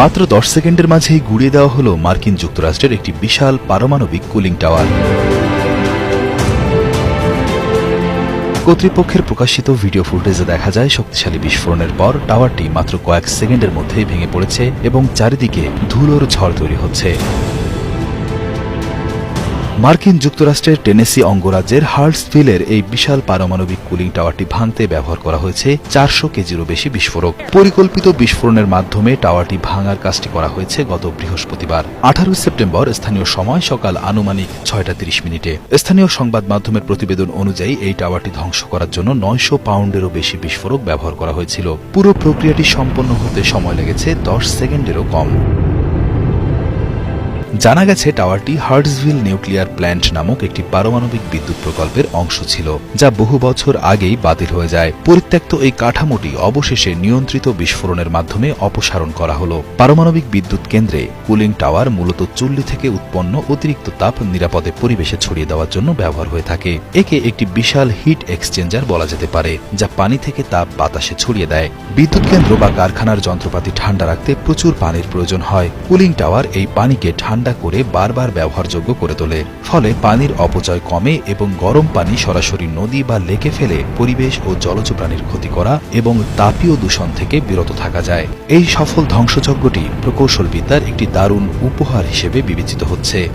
মাত্র দশ সেকেন্ডের মাঝেই গুড়িয়ে দেওয়া হল মার্কিন যুক্তরাষ্ট্রের একটি বিশাল পারমাণবিক কুলিং টাওয়ার। কর্তৃপক্ষের প্রকাশিত ভিডিও ফুটেজে দেখা যায়, শক্তিশালী বিস্ফোরণের পর টাওয়ারটি মাত্র কয়েক সেকেন্ডের মধ্যেই ভেঙে পড়েছে এবং চারিদিকে ধুলোর ঝড় তৈরি হচ্ছে। মার্কিন যুক্তরাষ্ট্রের টেনেসি অঙ্গরাজ্যের হার্টসভিলের এই বিশাল পারমাণবিক কুলিং টাওয়ারটি ভাঙতে ব্যবহার করা হয়েছে চারশো কেজিরও বেশি বিস্ফোরক। পরিকল্পিত বিস্ফোরণের মাধ্যমে টাওয়ারটি ভাঙার কাজটি করা হয়েছে গত বৃহস্পতিবার, আঠারোই সেপ্টেম্বর, স্থানীয় সময় সকাল আনুমানিক ছয়টা তিরিশ মিনিটে। স্থানীয় সংবাদ মাধ্যমের প্রতিবেদন অনুযায়ী এই টাওয়ারটি ধ্বংস করার জন্য নয়শো পাউন্ডেরও বেশি বিস্ফোরক ব্যবহার করা হয়েছিল। পুরো প্রক্রিয়াটি সম্পন্ন হতে সময় লেগেছে দশ সেকেন্ডেরও কম। জানা গেছে, টাওয়ারটি হার্টসভিল নিউক্লিয়ার প্ল্যান্ট নামক একটি পারমাণবিক বিদ্যুৎ প্রকল্পের অংশ ছিল, যা বহু বছর আগেই বাতিল হয়ে যায়। পরিত্যক্ত এই কাঠামোটি অবশেষে নিয়ন্ত্রিত বিস্ফোরণের মাধ্যমে অপসারণ করা হল। পারমাণবিক বিদ্যুৎ কেন্দ্রে কুলিং টাওয়ার মূলত চুল্লি থেকে উৎপন্ন অতিরিক্ত তাপ নিরাপদে পরিবেশে ছড়িয়ে দেওয়ার জন্য ব্যবহার হয়ে থাকে। একে একটি বিশাল হিট এক্সচেঞ্জার বলা যেতে পারে, যা পানি থেকে তাপ বাতাসে ছড়িয়ে দেয়। বিদ্যুৎ কেন্দ্র বা কারখানার যন্ত্রপাতি ঠান্ডা রাখতে প্রচুর পানির প্রয়োজন হয়। কুলিং টাওয়ার এই পানিকে ঠান্ডা করে বারবার ব্যবহারযোগ্য করে তোলে, ফলে পানির অপচয় কমে এবং গরম পানি সরাসরি নদী বা লেকে ফেলে পরিবেশ ও জলজ প্রাণীর ক্ষতি করা এবং তাপীয় দূষণ থেকে বিরত থাকা যায়। এই সফল ধ্বংসযজ্ঞটি প্রকৌশলবিদ্যার একটি দারুণ উপহার হিসেবে বিবেচিত হচ্ছে See.